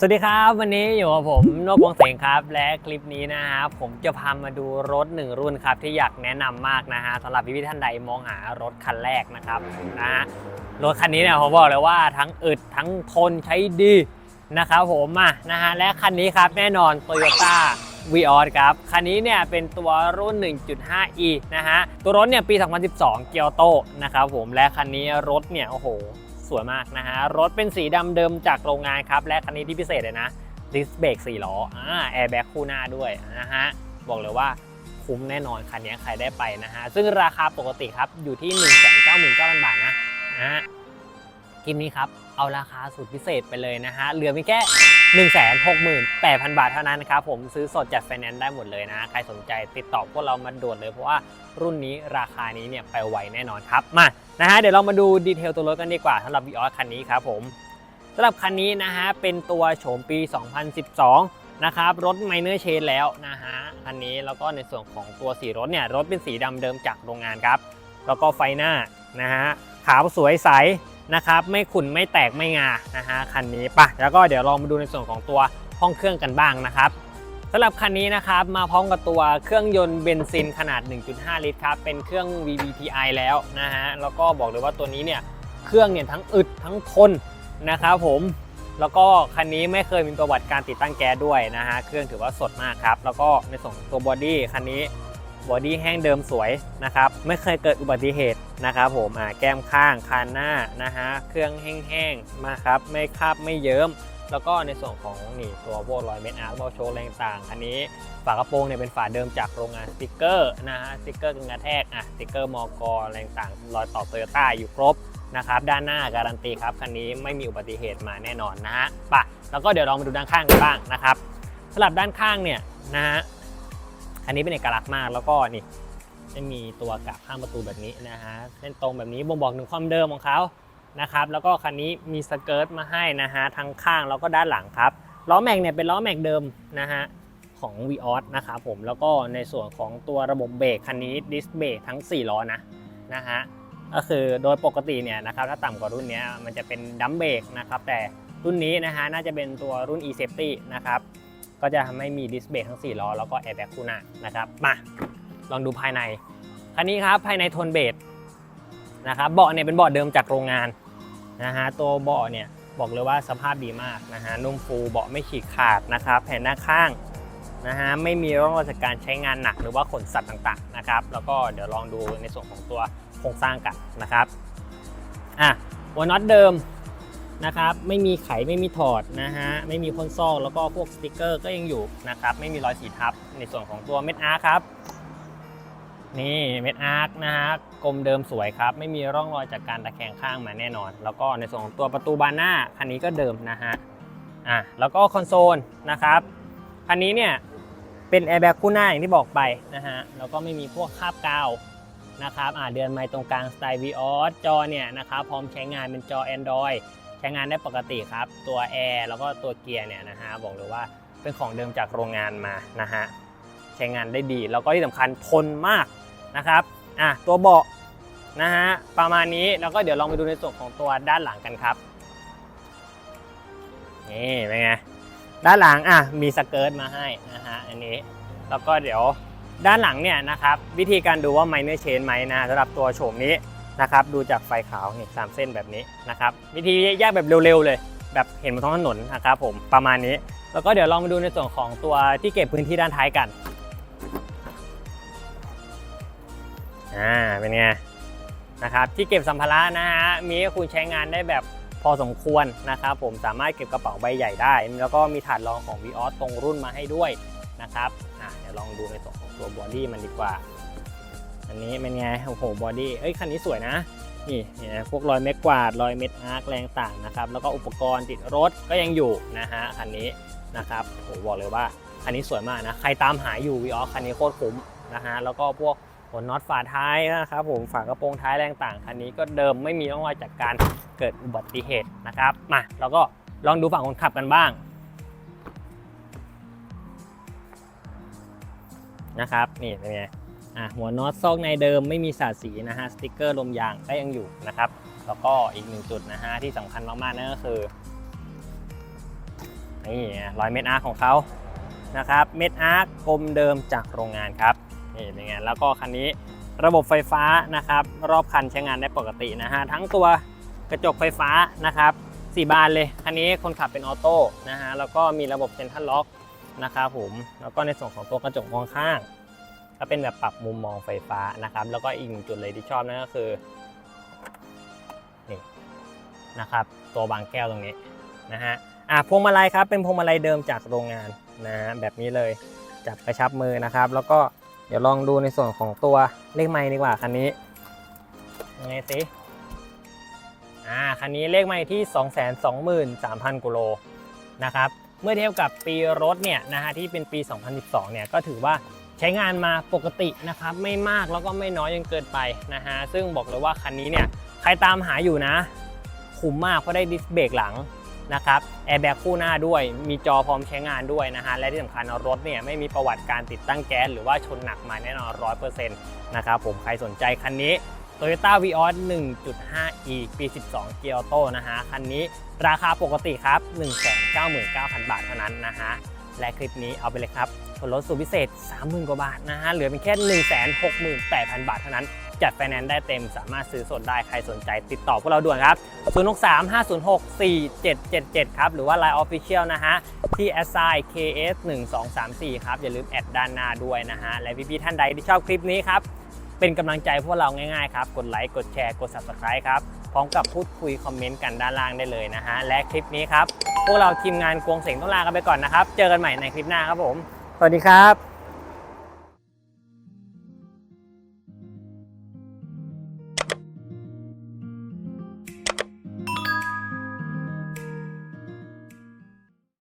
สวัสดีครับวันนี้อยู่กับผมโนบวงเสงครับและคลิปนี้นะฮะผมจะพามาดูรถหนึ่งรุ่นครับที่อยากแนะนำมากนะฮะสำหรับพี่ๆท่านใดมองหารถคันแรกนะครับนะฮะรถคันนี้เนี่ยผมบอกเลยว่าทั้งอึดทั้งทนใช้ดีนะครับผมอะนะฮะและคันนี้ครับแน่นอน Toyota v ีออครับ คันนี้เนี่ยเป็นตัวรุ่น 1.5e นะฮะ ตัวรถเนี่ยปี 2012 เกียวโตนะครับผม และคันนี้รถเนี่ย โอ้โห สวยมากนะฮะ รถเป็นสีดำเดิมจากโรงงานครับ และคันนี้ที่พิเศษเลยนะดิสเบรกสี่ล้อแอร์แบ็กคู่หน้าด้วยนะฮะ บอกเลยว่าคุ้มแน่นอนคันนี้ใครได้ไปนะฮะ ซึ่งราคาปกติครับอยู่ที่ 199,000 บาทนะนะคลิปนี้ครับ เอาราคาสุดพิเศษไปเลยนะฮะ เหลือเพียงแค่ 168,000 บาทเท่านั้นนะครับผมซื้อสดจัดไฟแนนซ์ได้หมดเลยนะ ใครสนใจติดต่อพวกเรามาด่วนเลยเพราะว่ารุ่นนี้ราคานี้เนี่ยไปไวแน่นอนครับ มานะฮะเดี๋ยวเรามาดูดีเทลตัวรถกันดีกว่าสำหรับ v ีออคันนี้ครับผมสำหรับคันนี้นะฮะเป็นตัวโฉมปี 2012 นะครับ รถไมเนอร์เชนแล้วนะฮะคันนี้แล้วก็ในส่วนของตัวสีรถเนี่ยรถเป็นสีดำเดิมจากโรงงานครับ แล้วก็ไฟหน้านะฮะขาวสวยใส นะครับไม่ขุ่นไม่แตกไม่งานะฮะคันนี้ปะแล้วก็เดี๋ยวลองมาดูในส่วนของตัวห้องเครื่องกันบ้างนะครับสำหรับคันนี้นะครับมาพร้อมกับตัวเครื่องยนต์เบนซินขนาด 1.5 ลิตรครับเป็นเครื่อง VVTi แล้วนะฮะแล้วก็บอกเลยว่าตัวนี้เนี่ยเครื่องเนี่ยทั้งอึดทั้งทนนะครับผมแล้วก็คันนี้ไม่เคยมีประวัติการติดตั้งแก๊สด้วยนะฮะเครื่องถือว่าสดมากครับแล้วก็ในส่วนตัวบอดี้คันนี้ บอดี้แห้งเดิมสวยนะครับ ไม่เคยเกิดอุบัติเหตุนะครับผมอ่าแก้มข้างคานหน้านะฮะเครื่องแห้งๆมาครับไม่คาบไม่เยิ้มแล้วก็ในส่วนของนี่ตัวพวกรอยเม็ดอาร์คโชว์แรงต่าง อันนี้ฝากระโปรงเนี่ยเป็นฝาเดิมจากโรงงานสติกเกอร์นะฮะสติกเกอร์กันกระแทกอะสติกเกอร์มอกรแรงต่างรอยต่อโตโยต้าอยู่ครบนะครับด้านหน้าการันตีครับคันนี้ไม่มีอุบัติเหตุมาแน่นอนนะฮะปะแล้วก็เดี๋ยวลองมาดูด้านข้างกันบ้างนะครับสำหรับด้านข้างเนี่ยนะฮะ อันนี้เป็นเอกลักษณ์มากแล้วก็นี่จะมีตัวกาบข้างประตูแบบนี้นะฮะเส้นตรงแบบนี้บ่งบอกถึงความเดิมของเขานะครับแล้วก็คันนี้มีสเกิร์ตมาให้นะฮะทั้งข้างแล้วก็ด้านหลังครับล้อแม็กเนี่ยเป็นล้อแม็กเดิมนะฮะของ v ีออสนะครับผมแล้วก็ในส่วนของตัวระบบเบรกคันนี้ดิสเบรกทั้ง 4 ล้อนะนะฮะก็คือโดยปกติเนี่ยนะครับถ้าต่ำกว่ารุ่นนี้มันจะเป็นดัมเบรกนะครับแต่รุ่นนี้นะฮะน่าจะเป็นตัวรุ่น e-safety นะครับ ก็จะทำให้มีดิสเบรกทั้ง 4 ล้อ แล้วก็แอร์แบ็กคู่หน้านะครับ มาลองดูภายใน คันนี้ครับภายในโทนเบสนะครับเบาะเนี่ยเป็นเบาะเดิมจากโรงงานนะฮะตัวเบาะเนี่ยบอกเลยว่าสภาพดีมากนะฮะนุ่มฟูเบาะไม่ฉีกขาดนะครับแผ่นหน้าข้างนะฮะไม่มีร่องรอยจากการใช้งานหนักหรือว่าขนสัตว์ต่างๆนะครับแล้วก็เดี๋ยวลองดูในส่วนของตัวโครงสร้างกันนะครับอะหัวน็อตเดิม นะครับ ไม่มีไขไม่มีถอดนะฮะ ไม่มีพ่นซอกแล้วก็พวกสติกเกอร์ก็ยังอยู่นะครับ ไม่มีรอยสีทับในส่วนของตัวเม็ดอาร์ครับ นี่เม็ดอาร์คนะฮะกลมเดิมสวยครับ ไม่มีร่องรอยจากการตะแคงข้างมาแน่นอน แล้วก็ในส่วนของตัวประตูบานหน้าคันนี้ก็เดิมนะฮะ อะ แล้วก็คอนโซลนะครับคันนี้เนี่ยเป็นแอร์แบ็กคู่หน้าอย่างที่บอกไปนะฮะ แล้วก็ไม่มีพวกคาบกาวนะครับ อ่าเดือนไม้ตรงกลางสไตล์ v ีออสจอเนี่ยนะครับ พร้อมใช้งานเป็นจอ Android ใช้งานได้ปกติครับ ตัวแอร์แล้วก็ตัวเกียร์เนี่ยนะฮะบอกเลยว่าเป็นของเดิมจากโรงงานมานะฮะใช้งานได้ดี แล้วก็ที่สำคัญทนมากนะครับอะตัวเบาะนะฮะประมาณนี้แล้วก็เดี๋ยวลองไปดูในส่วนของตัวด้านหลังกันครับนี่เป็นไงด้านหลังอะมีสเกิร์ตมาให้นะฮะอันนี้แล้วก็เดี๋ยวด้านหลังเนี่ยนะครับวิธีการดูว่าไมเนอร์เชนไหมนะสำหรับตัวโฉมนี้ นะครับดูจากไฟขาวนี่สามเส้นแบบนี้นะครับวิธีแยกแบบเร็วๆเลย แบบเห็นบนท้องถนนนะครับผมประมาณนี้ แล้วก็เดี๋ยวลองมาดูในส่วนของตัวที่เก็บพื้นที่ด้านท้ายกันอ่าเป็นไงนะครับที่เก็บสัมภาระนะฮะมีให้คุณใช้งานได้แบบพอสมควรนะครับผมสามารถเก็บกระเป๋าใบใหญ่ได้ แล้วก็มีถาดรองของ v ีออสตรงรุ่นมาให้ด้วยนะครับอ่าเดี๋ยวลองดูในส่วนของตัวบอดี้มันดีกว่า อันนี้เป็นไง โอ้โห บอดี้ เอ้ย คันนี้สวยนะ นี่นี่ยพวกรอยเม็ดกวาด รอยเม็ดอาร์คแรงต่างนะครับ แล้วก็อุปกรณ์ติดรถก็ยังอยู่นะฮะ คันนี้นะครับโหบอกเลยว่าคันนี้สวยมากนะ ใครตามหาอยู่วีออคันนี้โคตรคุ้มนะฮะ แล้วก็พวกหัวน็อตฝาท้ายนะครับผม ฝากระโปรงท้ายแรงต่าง คันนี้ก็เดิมไม่มีร่องรอยจากการเกิดอุบัติเหตุนะครับ มาแล้วก็ลองดูฝั่งคนขับกันบ้างนะครับ นี่เป็นไง อะหัวน็อตซอกในเดิมไม่มีสาดสีนะฮะสติกเกอร์ลมยางก็ยังอยู่นะครับ แล้วก็อีกหนึ่งจุดนะฮะที่สำคัญมากๆนั่นก็คือนี่รอยเม็ดอาร์ของเขานะครับเม็ดอาร์กลมเดิมจากโรงงานครับนี่เป็นไงแล้วก็คันนี้ระบบไฟฟ้านะครับ รอบคันใช้งานได้ปกตินะฮะทั้งตัวกระจกไฟฟ้านะครับสี่บานเลยคันนี้คนขับเป็นออโต้นะฮะแล้วก็มีระบบเซ็นทรัลล็อกนะครับผมแล้วก็ในส่วนของตัวกระจกมองข้าง ก็เป็นแบบปรับมุมมองไฟฟ้านะครับ แล้วก็อีกจุดเลยที่ชอบนั่นก็คือนี่นะครับ ตัวบางแก้วตรงนี้นะฮะอะพวงมาลัยครับเป็นพวงมาลัยเดิมจากโรงงานนะฮะแบบนี้เลยจับกระชับมือนะครับ แล้วก็เดี๋ยวลองดูในส่วนของตัวเลขไม้ดีกว่าคันนี้ยังไงสิอ่าคันนี้เลขไม้ที่ 223,000กิโลนะครับเมื่อเทียบกับปีรถเนี่ยนะฮะที่เป็นปี 2012 เนี่ยก็ถือว่า ใช้งานมาปกตินะครับไม่มากแล้วก็ไม่น้อยจนเกินไปนะฮะซึ่งบอกเลยว่าคันนี้เนี่ยใครตามหาอยู่นะ คุ้มมากเพราะได้ดิสเบรกหลังนะครับแอร์แบ็กคู่หน้าด้วยมีจอพร้อมใช้งานด้วยนะฮะและที่สำคัญรถเนี่ยไม่มีประวัติการติดตั้งแก๊สหรือว่าชนหนักมาแน่นอน100%นะครับผมใครสนใจคันนี้ Toyota Vios 1.5e ปี 12 เกียร์ออโต้นะฮะคันนี้ราคาปกติครับ 199,000 บาทเท่านั้นนะฮะ และคลิปนี้เอาไปเลยครับส่วนลดสูตรพิเศษ 30,000 กว่าบาทนะฮะ เหลือเป็นแค่ 168,000 บาทเท่านั้น จัดไฟแนนซ์ได้เต็มสามารถซื้อสดได้ใครสนใจติดต่อพวกเราด่วนครับ 063 506 4777 ครับ หรือว่า Line Official นะฮะ ที่ s i KS 1 2 3 4ครับ อย่าลืมแอดด้านหน้าด้วยนะฮะ และพี่ๆท่านใดที่ชอบคลิปนี้ครับ เป็นกำลังใจพวกเราง่ายๆครับ กดไลค์ กดแชร์ กด Subscribe ครับ พร้อมกับพูดคุยคอมเมนต์กันด้านล่างได้เลยนะฮะ และคลิปนี้ครับ พวกเราทีมงานกวงเสียงต้องลากันไปก่อนนะครับ เจอกันใหม่ในคลิปหน้าครับผม สวัสดีครับ